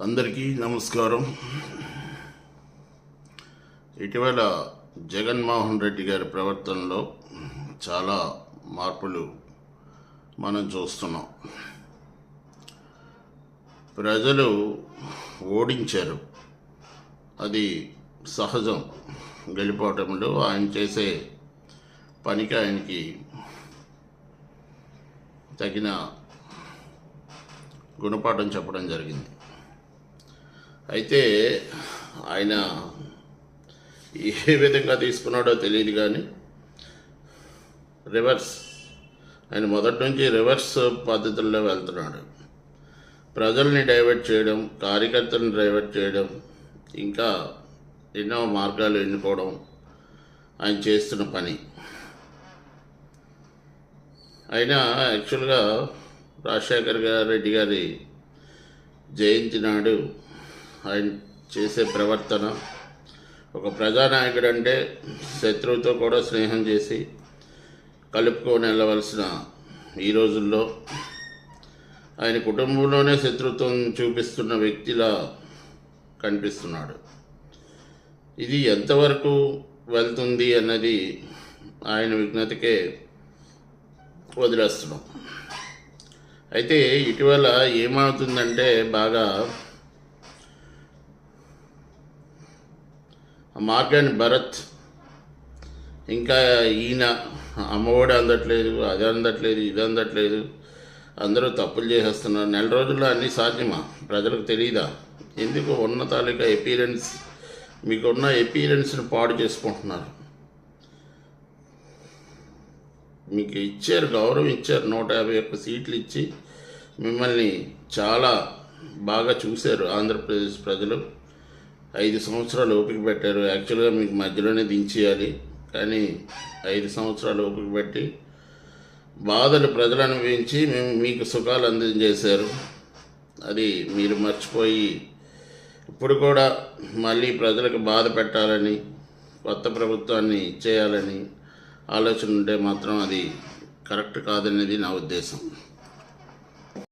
అందరికీ నమస్కారం. ఇటీవల జగన్మోహన్ రెడ్డి గారి ప్రవర్తనలో చాలా మార్పులు మనం చూస్తున్నాం. ప్రజలు ఓడించారు. అది సహజం. గెలిపోవటంలో ఆయన చేసే పనికి ఆయనకి తగిన గుణపాఠం చెప్పడం జరిగింది. అయితే ఆయన ఏ విధంగా తీసుకున్నాడో తెలియదు కానీ రివర్స్ ఆయన మొదటి నుంచి రివర్స్ పద్ధతుల్లో వెళ్తున్నాడు. ప్రజల్ని డైవర్ట్ చేయడం కార్యకర్తలను డైవర్ట్ చేయడం ఇంకా ఎన్నో మార్గాలు ఎన్నుకోవడం ఆయన చేస్తున్న పని. అయినా యాక్చువల్గా రాజశేఖర్ గారి రెడ్డి గారి జయంతి నాడు ఆయన చేసే ప్రవర్తన. ఒక ప్రజానాయకుడు అంటే శత్రువుతో కూడా స్నేహం చేసి కలుపుకొని వెళ్ళవలసిన ఈ రోజుల్లో ఆయన కుటుంబంలోనే శత్రుత్వం చూపిస్తున్న వ్యక్తిలా కనిపిస్తున్నాడు. ఇది ఎంతవరకు వెళ్తుంది అన్నది ఆయన విజ్ఞతకే వదిలేస్తున్నాం. అయితే ఇటీవల ఏమవుతుందంటే బాగా మార్గన్ భరత్ ఇంకా ఈయన అమ్మఒడి అందట్లేదు అది అందట్లేదు ఇది అందట్లేదు అందరూ తప్పులు చేసేస్తున్నారు. నెల రోజుల్లో అన్నీ సాధ్యమా? ప్రజలకు తెలియదా ఎందుకు ఉన్న తాలూకా ఎపీరెన్స్ మీకున్న ఎపీరెన్స్ని పాడు చేసుకుంటున్నారు? మీకు ఇచ్చారు గౌరవం ఇచ్చారు నూట యాభై ఒక్క సీట్లు ఇచ్చి మిమ్మల్ని చాలా బాగా చూశారు ఆంధ్రప్రదేశ్ ప్రజలు. ఐదు సంవత్సరాలు ఓపిక పెట్టారు. యాక్చువల్గా మీకు మధ్యలోనే దించేయాలి. కానీ ఐదు సంవత్సరాలు ఓపిక పెట్టి బాధలు ప్రజలు అనుభవించి మేము మీకు సుఖాలు అందించేశారు అది మీరు మర్చిపోయి ఇప్పుడు కూడా మళ్ళీ ప్రజలకు బాధ పెట్టాలని కొత్త ప్రభుత్వాన్ని ఇచ్చేయాలని ఆలోచన ఉంటే మాత్రం అది కరెక్ట్ కాదనేది నా ఉద్దేశం.